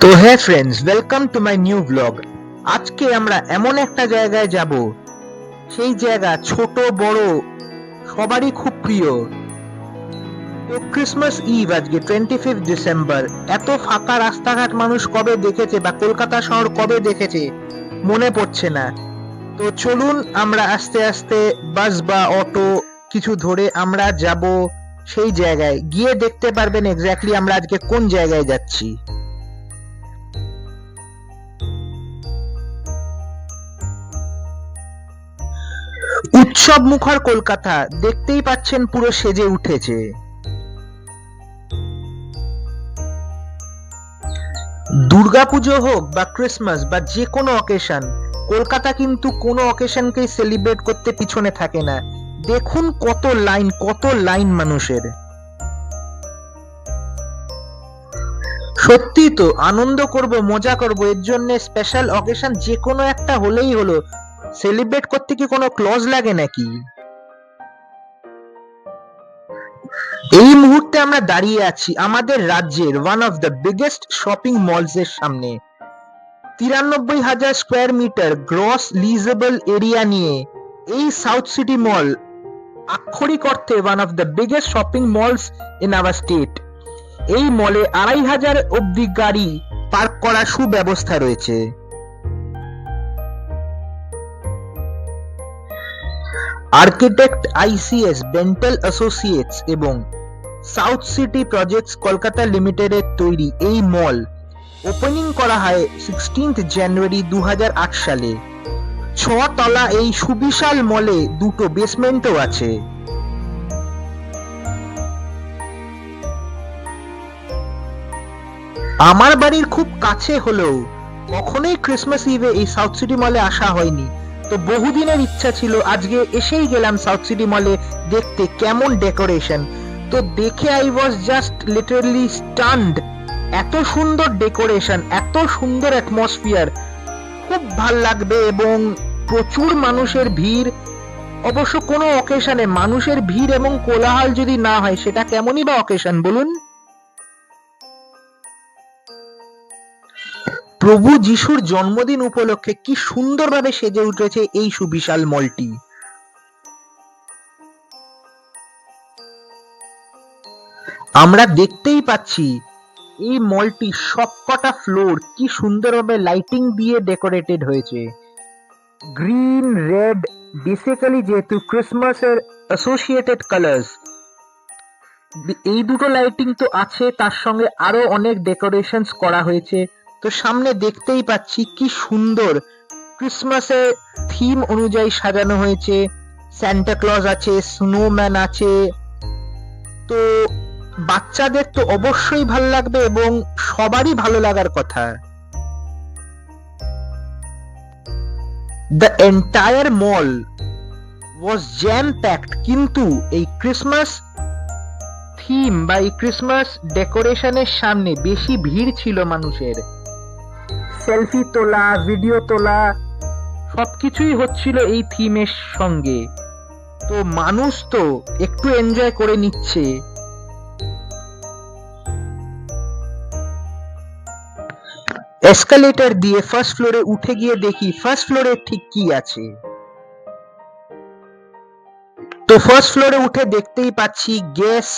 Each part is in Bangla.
তো হ্যাঁ friends welcome to my new blog আজকে আমরা এমন একটা জায়গায় যাব, সেই জায়গা ছোট, বড়, সবারই খুব প্রিয়। ক্রিসমাস ইভ আজকে টোয়েন্টি ফিফথ ডিসেম্বর এত ফাঁকা রাস্তাঘাট মানুষ কবে দেখেছে বা কলকাতা শহর কবে দেখেছে, মনে পড়ছে না। তো চলুন আমরা আস্তে আস্তে বাস বা অটো কিছু ধরে আমরা যাব। সেই জায়গায়। গিয়ে দেখতে পারবেন এক্স্যাক্টলি আমরা আজকে কোন জায়গায় যাচ্ছি। উৎসব মুখর কলকাতা, দেখতেই পাচ্ছেন পুরো সেজে উঠেছে। দুর্গাপুজো হোক বা ক্রিসমাস বা যে কোনো অকেশন কলকাতা কিন্তু কোনো অকেশনকেই সেলিব্রেট করতে পিছনে থাকে না। দেখুন কত লাইন কত লাইন মানুষের। সত্যি তো, আনন্দ করব, মজা করব, এর জন্য স্পেশাল অকেশন যে কোনো একটা হলেই হলো। সেলিব্রেট করতে কি কোনো ক্লজ লাগে নাকি? এই মুহূর্তে আমরা দাঁড়িয়ে আছি আমাদের রাজ্যের one of the biggest shopping malls এর সামনে। তিরানব্বই হাজার square metre gross leasable area নিয়ে। এই সাউথ সিটি মল আক্ষরিক অর্থে one of the biggest shopping malls in our state এই মলে আড়াই হাজার অব্দি গাড়ি পার্ক করার সুব্যবস্থা রয়েছে। আর্কিটেক্ট আইসিএস ডেন্টাল অ্যাসোসিয়েটস এবং সাউথ সিটি প্রজেক্টস কলকাতা লিমিটেডের তৈরি এই মল ওপেনিং করা হয় সিক্সটিন্থ জানুয়ারি দু হাজার আট সালে। ছ তলা এই সুবিশাল মলে দুটো বেসমেন্টও আছে। আমার বাড়ির খুব কাছে হলেও কখনোই ক্রিসমাস ইভে এই সাউথ সিটি মলে আসা হয়নি। তো বহুদিনের ইচ্ছা ছিল আজকে এসেই গেলাম সাউথ সিটি মলে দেখতে কেমন ডেকোরেশন তো দেখে I was just literally stunned এত সুন্দর ডেকোরেশন এত সুন্দর অ্যাটমসফিয়ার খুব ভালো লাগবে এবং প্রচুর মানুষের ভিড়। অবশ্য কোনো অকেশনে মানুষের ভিড় এবং কোলাহল যদি না হয়, সেটা কেমনই বা অকেশন বলুন? প্রভু যিশুর জন্মদিন উপলক্ষে কি সুন্দরভাবে সেজে উঠেছে এই সুবিশাল মলটি। আমরা দেখতেই পাচ্ছি, এই মলটি সবকটা ফ্লোর কি সুন্দরভাবে লাইটিং দিয়ে ডেকোরেটেড হয়েছে। গ্রিন রেড বেসিক্যালি যেহেতু ক্রিসমাসের অ্যাসোসিয়েটেড কালার্স এই দুটো লাইটিং তো আছে, তার সঙ্গে আরও অনেক ডেকোরেশনস করা হয়েছে। তো সামনে দেখতেই পাচ্ছি কি সুন্দর। ক্রিসমাসের থিম অনুযায়ী সাজানো হয়েছে। স্যান্টা ক্লজ আছে স্নোম্যান আছে। তো বাচ্চাদের তো অবশ্যই ভালো লাগবে এবং সবারই ভালো লাগার কথা। The entire mall was jam packed কিন্তু এই ক্রিসমাস থিম বা এই ক্রিসমাস ডেকোরেশনের সামনে বেশি ভিড় ছিল মানুষের। সেলফি তোলা ভিডিও তোলা, সবকিছুই হচ্ছিল এই থিমের সঙ্গে। তো মানুষ তো একটু এনজয় করে নিচ্ছে। এসকালেটর দিয়ে ফার্স্ট ফ্লোরে উঠে গিয়ে দেখি ফার্স্ট ফ্লোরে ঠিক কি আছে। তো ফার্স্ট ফ্লোরে উঠে দেখতেই পাচ্ছি গ্যাস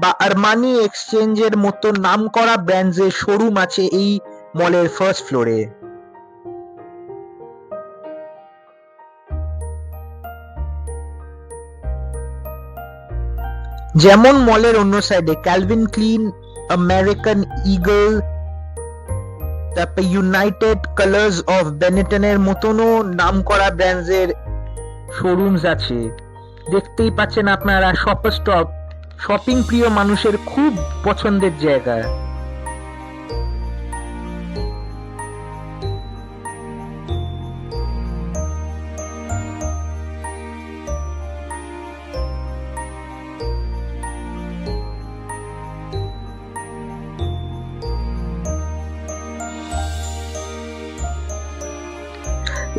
বা আরমানি এক্সচেঞ্জের মতো নামকরা ব্র্যান্ডসের শোরুম আছে এই মলের ফার্স্ট ফ্লোরে যেমন মলের অন্য সাইডে ক্যালভিন ক্লিন আমেরিকান ইগল তারপর ইউনাইটেড কালার্স অফ বেনেটনের মতনও নাম করা ব্র্যান্ডের শোরুমস আছে। দেখতেই পাচ্ছেন আপনারা শপার স্টপ শপিং প্রিয় মানুষের খুব পছন্দের জায়গা।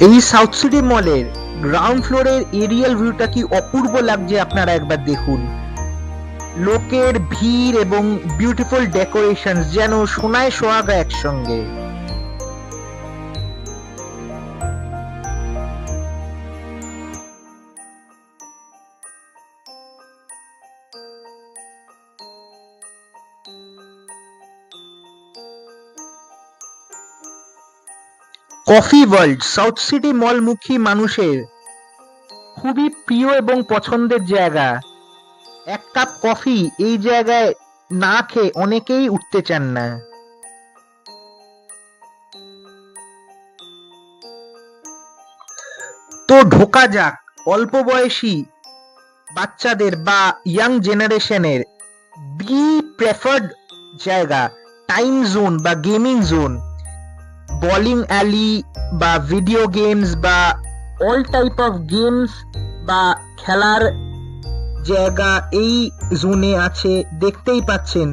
এই সাউথ সিটি মলের গ্রাউন্ড ফ্লোরের এরিয়াল ভিউটা কি অপূর্ব লাগছে আপনারা একবার দেখুন। লোকের ভিড় এবং বিউটিফুল ডেকোরেশন যেন সোনায় সোহাগা একসঙ্গে। কফি ওয়ার্ল্ড, সাউথ সিটি মলমুখী মানুষের খুবই প্রিয় এবং পছন্দের জায়গা। এক কাপ কফি এই জায়গায় না খেয়ে অনেকেই উঠতে চান না। তো ঢোকা যাক, অল্প বয়সী বাচ্চাদের বা ইয়াং জেনারেশনের বি প্রেফার্ড জায়গা টাইম জোন বা গেমিং জোন বলিং অ্যালি বা ভিডিও গেমস বা অল টাইপ অফ গেমস বা খেলার জায়গা এই জোনে আছে, দেখতেই পাচ্ছেন।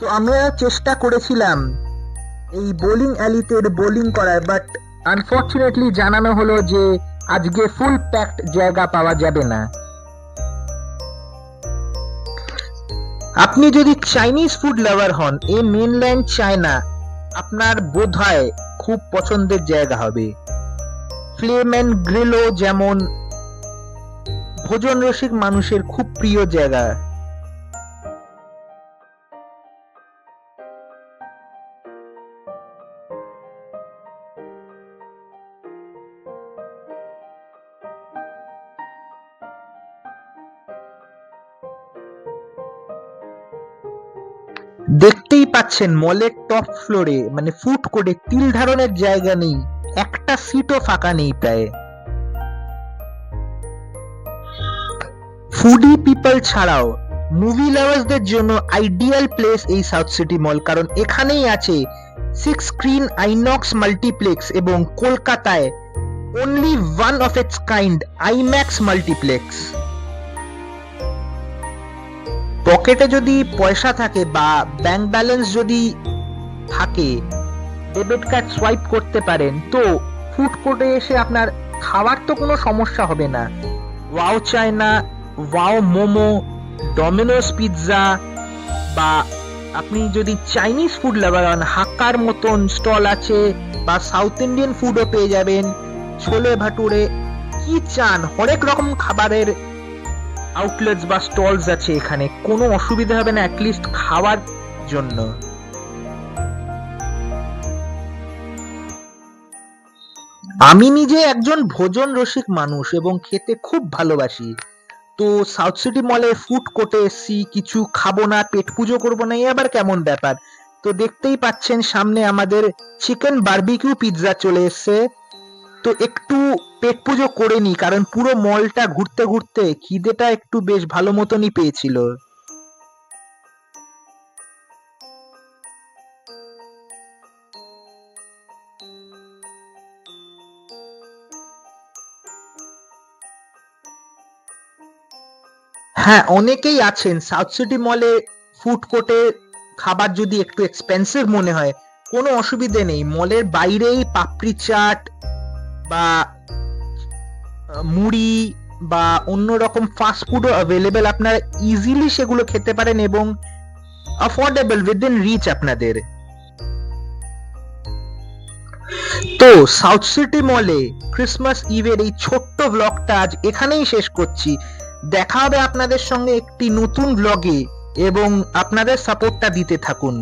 তো আমরা চেষ্টা করেছিলাম এই বোলিং অ্যালিতে বোলিং করার বাট আনফর্চুনেটলি জানানো হলো যে আজকে ফুল প্যাকড জায়গা পাওয়া যাবে না। আপনি যদি চাইনিজ ফুড লাভার হন, এই মেনল্যান্ড চায়না আপনার বোধ হয় খুব পছন্দের জায়গা হবে। ফ্লেম অ্যান্ড গ্রিলও যেমন ভোজন রসিক মানুষের খুব প্রিয় জায়গা। দেখতেই পাচ্ছেন মলের টপ ফ্লোরে মানে ফুড কোর্টে তিল ধারণের জায়গা নেই, একটা সিটও ফাঁকা নেই প্রায়। ফুডি পিপল ছাড়াও মুভি লাভার্সদের জন্য আইডিয়াল প্লেস এই সাউথ সিটি মল কারণ এখানেই আছে সিক্স স্ক্রিন আইনক্স মাল্টিপ্লেক্স এবং কলকাতায় only one of its kind IMAX multiplex পকেটে যদি পয়সা থাকে বা ব্যাংক ব্যালেন্স যদি থাকে ডেবিট কার্ড সোয়াইপ করতে পারেন, তো ফুড কোর্টে এসে আপনার খাওয়ার তো কোনো সমস্যা হবে না। Wow China wow momo Domino's pizza বা আপনি যদি চাইনিজ ফুড লাভার হন হাক্কার মতন স্টল আছে বা সাউথ ইন্ডিয়ান ফুডও পেয়ে যাবেন। ছোলে ভাটুরে কি চান? হরেক রকম খাবারের আউটলেটস বা স্টলস আছে এখানে। কোনো অসুবিধা হবে না অ্যাটলিস্ট খাওয়ার জন্য। আমি নিজে একজন ভোজন রসিক মানুষ এবং খেতে খুব ভালোবাসি। তো সাউথ সিটি মলে ফুড কোর্টে এসছি, কিছু খাব না, পেট পুজো করব না, এ আবার কেমন ব্যাপার? তো দেখতেই পাচ্ছেন, সামনে আমাদের চিকেন বারবিকিউ পিৎজা চলে এসছে। তো একটু পেট পুজো করে নি, কারণ পুরো মলটা ঘুরতে ঘুরতে খিদেটা একটু বেশ ভালো মতনই পেয়েছিল। হ্যাঁ অনেকেই আছেন। সাউথ সিটি মলে ফুড কোর্টে খাবার যদি একটু এক্সপেন্সিভ মনে হয়, কোনো অসুবিধে নেই। মলের বাইরেই পাপড়ি চাট বা মুড়ি বা অন্য রকম ফাস্ট ফুডও অ্যাভেলেবেল আপনারা ইজিলি সেগুলো খেতে পারেন এবং অ্যাফোর্ডেবল উইদিন রিচ আপনাদের। তো সাউথ সিটি মলে ক্রিসমাস ইভের এই ছোট্ট ব্লগটা আজ এখানেই শেষ করছি। দেখা হবে আপনাদের সঙ্গে একটি নতুন ব্লগে এবং আপনাদের সাপোর্টটা দিতে থাকুন।